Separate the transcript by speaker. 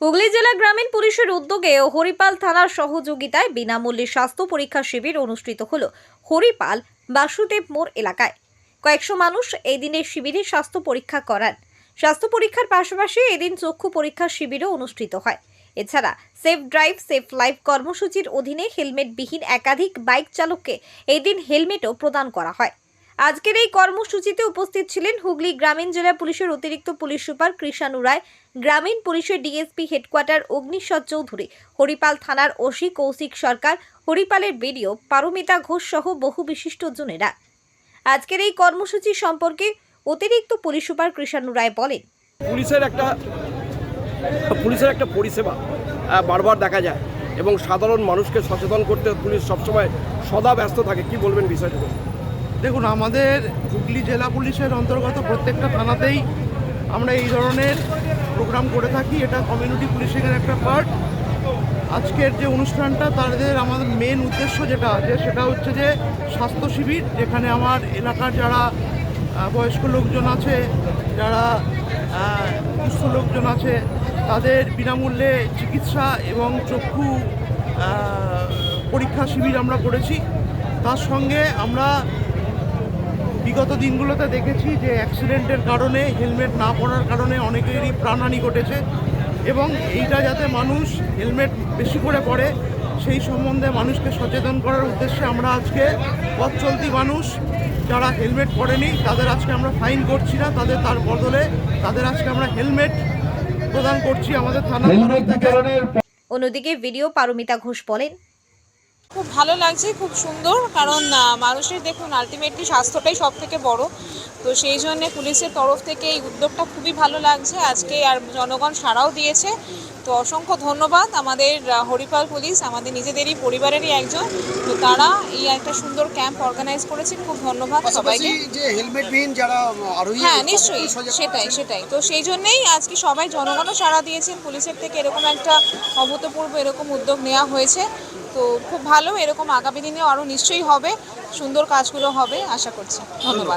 Speaker 1: হুগলি জেলা গ্রামীণ পুলিশের উদ্যোগে হরিপাল থানার সহযোগিতায় বিনামূল্যে স্বাস্থ্য পরীক্ষা শিবির অনুষ্ঠিত হল হরিপাল বাসুদেব মোড় এলাকায়। কয়েকশো মানুষ এই দিনের শিবিরে স্বাস্থ্য পরীক্ষা করান। স্বাস্থ্য পরীক্ষার পাশাপাশি এদিন চক্ষু পরীক্ষা শিবিরও অনুষ্ঠিত হয়। এছাড়া সেফ ড্রাইভ, সেফ লাইফ কর্মসূচির অধীনে হেলমেটবিহীন একাধিক বাইক চালককে এই দিন হেলমেটও প্রদান করা হয়। আজকের এই কর্মসূচিতে উপস্থিত ছিলেন হুগলি গ্রামীণ জেলা পুলিশের অতিরিক্ত পুলিশ সুপার কৃষাণু রায়, গ্রামীণ পুলিশের ডিএসপি হেডকোয়ার্টার অগ্নিশ্বর চৌধুরী, হরিপাল থানার ওসি কৌশিক সরকার, হরিপালের বিডিও পারমিতা ঘোষ সহ বহু বিশিষ্ট বিশিষ্টজনেরা। আজকের এই কর্মসূচি সম্পর্কে অতিরিক্ত পুলিশ সুপার কৃষাণু রায় বলেন,
Speaker 2: পুলিশের একটা পুলিশের একটা পরিষেবা বারবার দেখা যায় এবং সাধারণ মানুষকে সচেতন করতে পুলিশ সবসময় সদা ব্যস্ত থাকে। কি বলবেন বিষয়টা?
Speaker 3: দেখুন, আমাদের হুগলি জেলা পুলিশের অন্তর্গত প্রত্যেকটা থানাতেই আমরা এই ধরনের প্রোগ্রাম করে থাকি। এটা কমিউনিটি পুলিশিংয়ের একটা পার্ট আজকের যে অনুষ্ঠানটা, তাদের আমাদের মেন উদ্দেশ্য যেটা আছে, সেটা হচ্ছে যে স্বাস্থ্য শিবির, যেখানে আমার এলাকার যারা বয়স্ক লোকজন আছে, যারা দুস্থ লোকজন আছে, তাদের বিনামূল্যে চিকিৎসা এবং চক্ষু পরীক্ষা শিবির আমরা করেছি। তার সঙ্গে আমরা বিগত দিনগুলোতে দেখেছি যে অ্যাক্সিডেন্টের কারণে হেলমেট না পরার কারণে অনেকেরই প্রাণহানি ঘটেছে এবং এইটা যাতে মানুষ হেলমেট বেশি করে পরে সেই সম্বন্ধে মানুষকে সচেতন করার উদ্দেশ্যে আমরা আজকে পথ চলতি মানুষ যারা হেলমেট পরেনি তাদের আজকে আমরা ফাইন করছি না তাদের তার বদলে তাদের আজকে আমরা হেলমেট প্রদান করছি আমাদের থানা
Speaker 4: হেলমেট বিতরণের
Speaker 1: অন্যদিকে ভিডিও পারমিতা ঘোষ বলেন
Speaker 5: খুব ভালো লাগছে, খুব সুন্দর। কারণ মানুষের দেখুন আলটিমেটলি স্বাস্থ্যটাই সব থেকে বড়। তো সেই জন্য পুলিশের তরফ থেকে এই উদ্যোগটা খুবই ভালো লাগছে। আজকে আর জনগণ সাড়াও দিয়েছে। তো অসংখ্য ধন্যবাদ। আমাদের হরিপাল পুলিশ আমাদের নিজেদেরই পরিবারেরই একজন। তো তারা এই একটা সুন্দর ক্যাম্প অর্গানাইজ করেছেন। খুব ধন্যবাদ সবাইকে।
Speaker 6: পাশাপাশি যে হেলমেটবিহীন যারা আরোহী
Speaker 5: হ্যাঁ নিশ্চয়ই। সেটাই সেটাই। তো সেই জন্যেই আজকে সবাই জনগণও সাড়া দিয়েছেন। পুলিশের থেকে এরকম একটা অভূতপূর্ব এরকম উদ্যোগ নেওয়া হয়েছে। তো খুব ভালো এরকম আগামী দিনে আরও নিশ্চয়ই হবে। সুন্দর কাজগুলো হবে আশা করছি। ধন্যবাদ।